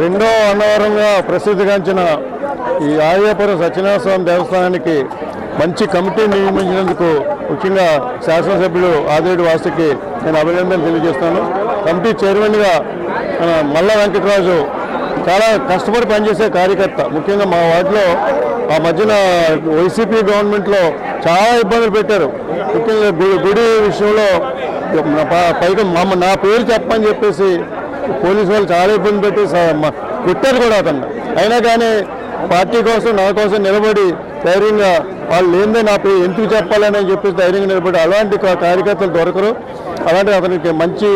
రెండో అన్నవరంగా ప్రసిద్ధిగాంచిన ఈ ఆర్యపురం సత్యనారాయణ దేవస్థానానికి మంచి కమిటీ నియమించినందుకు ముఖ్యంగా శాసనసభ్యులు ఆదిరెడ్డి వాసుకి నేను అభినందనలు తెలియజేస్తాను కమిటీ చైర్మన్గా మల్ల వెంకటరాజు చాలా కష్టపడి పనిచేసే కార్యకర్త. ముఖ్యంగా మా వార్డులో ఆ మధ్యన వైసీపీ గవర్నమెంట్లో చాలా ఇబ్బందులు పెట్టారు. ముఖ్యంగా గుడి విషయంలో ప- పైగా మమ్మ నా పేరు చెప్పని చెప్పేసి పోలీసు వాళ్ళు చాలా ఇబ్బంది పెట్టి స- కొట్టారు కూడా అతను అయినా కానీ పార్టీ కోసం నా కోసం నిలబడి ధైర్యంగా వాళ్ళు లేదే నా పేరు ఎందుకు చెప్పాలని చెప్పేసి ధైర్యంగా నిలబడి అలాంటి కార్యకర్తలు దొరకరు. అలాంటి అతనికి మంచి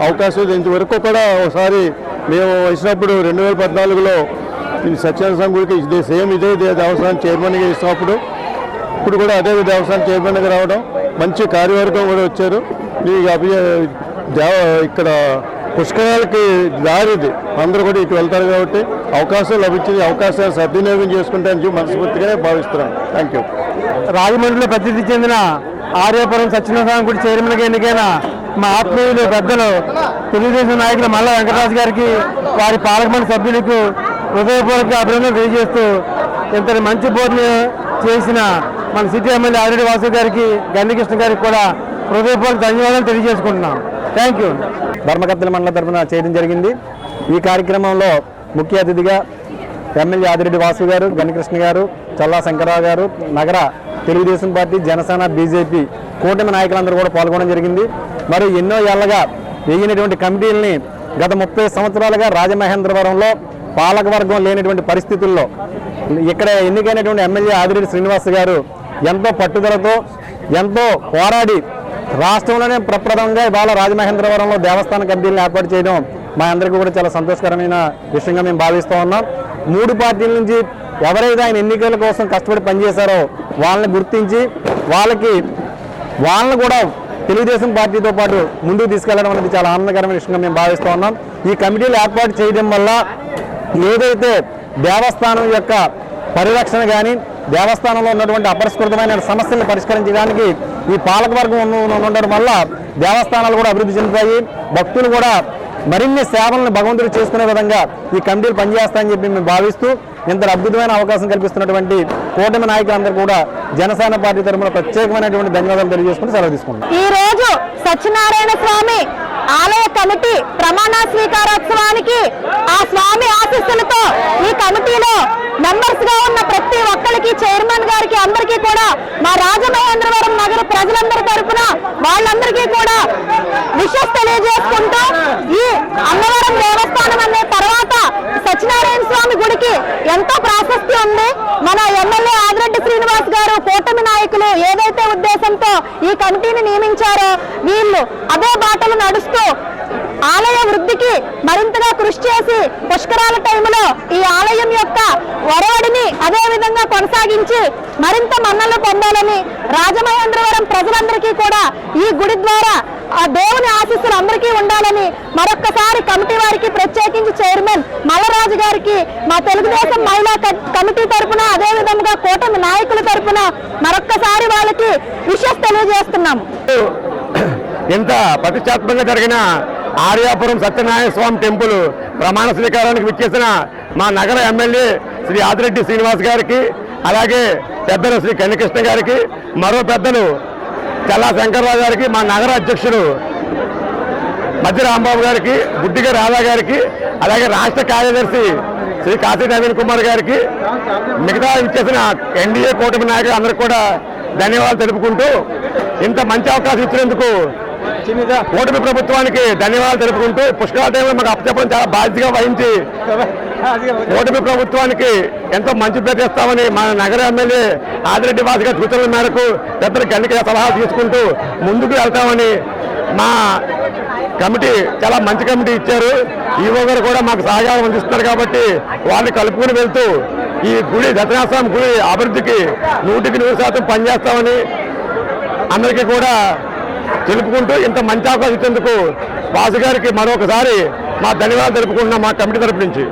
అవకాశం ఇంతవరకు కూడా ఒకసారి మేము వచ్చినప్పుడు రెండు వేల పద్నాలుగులో సత్యనారాయణ స్వామి గుడికి ఇదే సేమ్ ఇదే దే- దేవస్థానం చైర్మన్గా ఇచ్చినప్పుడు ఇప్పుడు కూడా అదే దేవస్థానం చైర్మన్గా రావడం మంచి కార్యవర్గం కూడా వచ్చారు. ఈ అభి దేవ ఇక్కడ పుష్కరాలకి దారిది అందరూ కూడా ఇటు వెళ్తారు కాబట్టి అవకాశం లభించింది. అవకాశాన్ని సద్వినియోగం చేసుకుంటానని చెప్పి మనస్ఫూర్తిగానే భావిస్తున్నాను. థ్యాంక్ యూ రాజమండ్రిలో ప్రసిద్ధి చెందిన ఆర్యపురం సత్యనారాయణ గుడి చైర్మన్గా ఎన్నికైన మా ఆత్మీయులు పెద్దలు తెలుగుదేశం నాయకులు మల్ల వెంకటరాజు గారికి వారి పాలకమండలి సభ్యులకు హృదయపూర్వక అభినందనలు తెలియజేస్తూ ఇంతటి మంచి బోర్డుని చేసిన మన సిటీ ఎమ్మెల్యే ఆదిరెడ్డి వాసు గారికి గండికృష్ణ గారికి కూడా హృదయపూర్వక ధన్యవాదాలు తెలియజేసుకుంటున్నాం. థ్యాంక్ యూ ధర్మకర్తల మండల తరఫున చేయడం జరిగింది. ఈ కార్యక్రమంలో ముఖ్య అతిథిగా ఎమ్మెల్యే ఆదిరెడ్డి వాసు గారు గణకృష్ణ గారు చల్లా శంకరరావు గారు నగర తెలుగుదేశం పార్టీ జనసేన బీజేపీ కూటమి నాయకులందరూ కూడా పాల్గొనడం జరిగింది. మరి ఎన్నో ఏళ్ళగా వేయినటువంటి కమిటీలని గత ముప్పై సంవత్సరాలుగా రాజమహేంద్రవరంలో పాలకవర్గం లేనటువంటి పరిస్థితుల్లో ఇక్కడ ఎన్నికైనటువంటి ఎమ్మెల్యే ఆదిరెడ్డి శ్రీనివాస్ గారు ఎంతో పట్టుదలతో ఎంతో పోరాడి రాష్ట్రంలోనే ప్రప్రథమంగా ఇవాళ రాజమహేంద్రవరంలో దేవస్థాన కమిటీలను ఏర్పాటు చేయడం మా అందరికీ కూడా చాలా సంతోషకరమైన విషయంగా మేము భావిస్తూ ఉన్నాం. మూడు పార్టీల నుంచి ఎవరైతే ఆయన ఎన్నికల కోసం కష్టపడి పనిచేశారో వాళ్ళని గుర్తించి వాళ్ళకి వాళ్ళని కూడా తెలుగుదేశం పార్టీతో పాటు ముందుకు తీసుకెళ్ళడం అనేది చాలా ఆనందకరమైన విషయంగా మేము భావిస్తూ ఉన్నాం. ఈ కమిటీలు ఏర్పాటు చేయడం వల్ల ఏదైతే దేవస్థానం యొక్క పరిరక్షణ కానీ దేవస్థానంలో ఉన్నటువంటి అపరిష్కృతమైన సమస్యలను పరిష్కరించడానికి ఈ పాలకవర్గం ఉండడం వల్ల దేవస్థానాలు కూడా అభివృద్ధి చెందుతాయి. భక్తులు కూడా మరిన్ని సేవలను భగవంతుడు చేసుకునే విధంగా ఈ కమిటీలు పనిచేస్తాయని చెప్పి మేము భావిస్తూ ఇంత అద్భుతమైన అవకాశం కల్పిస్తున్నటువంటి కూటమి నాయకులందరూ కూడా జనసేన పార్టీ తరఫున ప్రత్యేకమైనటువంటి ధన్యవాదాలు తెలియజేసుకుని సెలవు తీసుకుంటాం ఈ రోజు సత్యనారాయణ స్వామి ఆలయ కమిటీ ప్రమాణ స్వీకారోత్సవానికి ఆ స్వామి ఆశీస్సులతో ఈ కమిటీలో మెంబర్స్గా ఉన్న ప్రతి ఒక్కరికి చైర్మన్ గారికి అందరికీ కూడా మా రాజమహేంద్రవరం ప్రజలందరి తరఫున వాళ్ళందరికీ కూడా విషస్ తెలియజేసుకుంటూ ఈ అన్నవరం దేవస్థానం అనే తర్వాత సత్యనారాయణ స్వామి గుడికి ఎంతో ప్రాశస్తి ఉంది. మన ఎమ్మెల్యే ఆదిరెడ్డి శ్రీనివాస్ గారు కూటమి నాయకులు ఏదైతే ఉద్దేశంతో ఈ కమిటీని నియమించారో వీళ్ళు అదే బాటలు నడుస్తూ ఆలయ వృద్ధికి మరింతగా కృషి చేసి పుష్కరాల టైంలో ఈ ఆలయం యొక్క ఒరవడిని అదే విధంగా కొనసాగించి మరింత మన్నలు పొందాలని రాజమహేంద్రవరం ప్రజలందరికీ కూడా ఈ గుడి ద్వారా ఆ దేవుని ఆశీస్సులు అందరికీ ఉండాలని మరొక్కసారి కమిటీ వారికి ప్రత్యేకించి చైర్మన్ మల్లరాజు గారికి మా తెలుగుదేశం మహిళా క- కమిటీ తరపున అదే విధంగా కూటమి నాయకుల తరపున మరొక్కసారి వాళ్ళకి విషస్ తెలియజేస్తున్నాము ఎంత ప్రతిష్టాత్మకంగా జరిగిన ఆర్యాపురం సత్యనారాయణ స్వామి టెంపుల్ ప్రమాణ స్వీకారానికి విచ్చేసిన మా నగర ఎమ్మెల్యే శ్రీ ఆదిరెడ్డి శ్రీనివాస్ గారికి అలాగే పెద్దలు శ్రీ కన్నకృష్ణ గారికి మరో పెద్దలు చల్లా శంకర్రావు గారికి మా నగర అధ్యక్షుడు మధ్య రాంబాబు గారికి బుడ్డిగా రాధా గారికి అలాగే రాష్ట్ర కార్యదర్శి శ్రీ కాశీ నవీన్ కుమార్ గారికి మిగతా ఇచ్చేసిన ఎన్డీఏ కూటమి నాయకులు అందరికీ కూడా ధన్యవాదాలు తెలుపుకుంటూ ఇంత మంచి అవకాశం ఇచ్చినందుకు ఓటమి ప్రభుత్వానికి ధన్యవాదాలు తెలుపుకుంటూ పుష్కరాల టైంలో మాకు అప్పచెప్పడం చాలా బాధ్యతగా వహించి ఓటమి ప్రభుత్వానికి ఎంతో మంచి పేరు చేస్తామని మా నగర ఎమ్మెల్యే ఆదిరెడ్డి వాసి గారి సూచనల మేరకు పెద్దలు గండిక సలహా తీసుకుంటూ ముందుకు వెళ్తామని మా కమిటీ చాలా మంచి కమిటీ ఇచ్చారు. ఈవో గారు కూడా మాకు సహకారం అందిస్తున్నారు కాబట్టి వాళ్ళని కలుపుకుని వెళ్తూ ఈ గుడి దత్తనాస్వామి గుడి అభివృద్ధికి నూటికి నూరు శాతం పనిచేస్తామని అందరికీ కూడా తెలుపుకుంటూ ఇంత మంచి అవకాశం ఇచ్చేందుకు వాసు గారికి మరొకసారి మా ధన్యవాదాలు తెలుపుకుంటున్నాం మా కమిటీ తరపు నుంచి.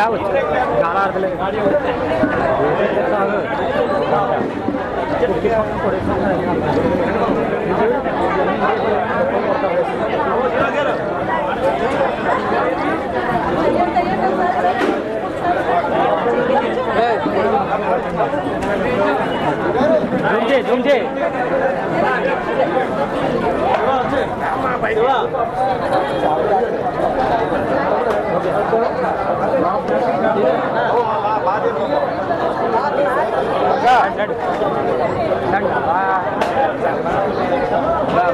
రావచ్చు చాలా ఆడతలేదు దుమ్జే దుమ్జే బయట హలో హలో ఆడుకోండి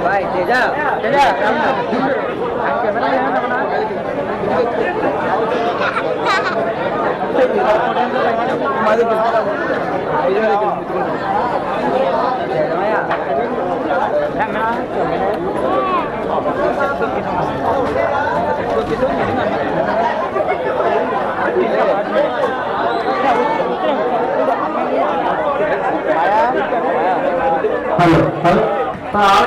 మైక్ ఎవరైనా ভালো। ভালো?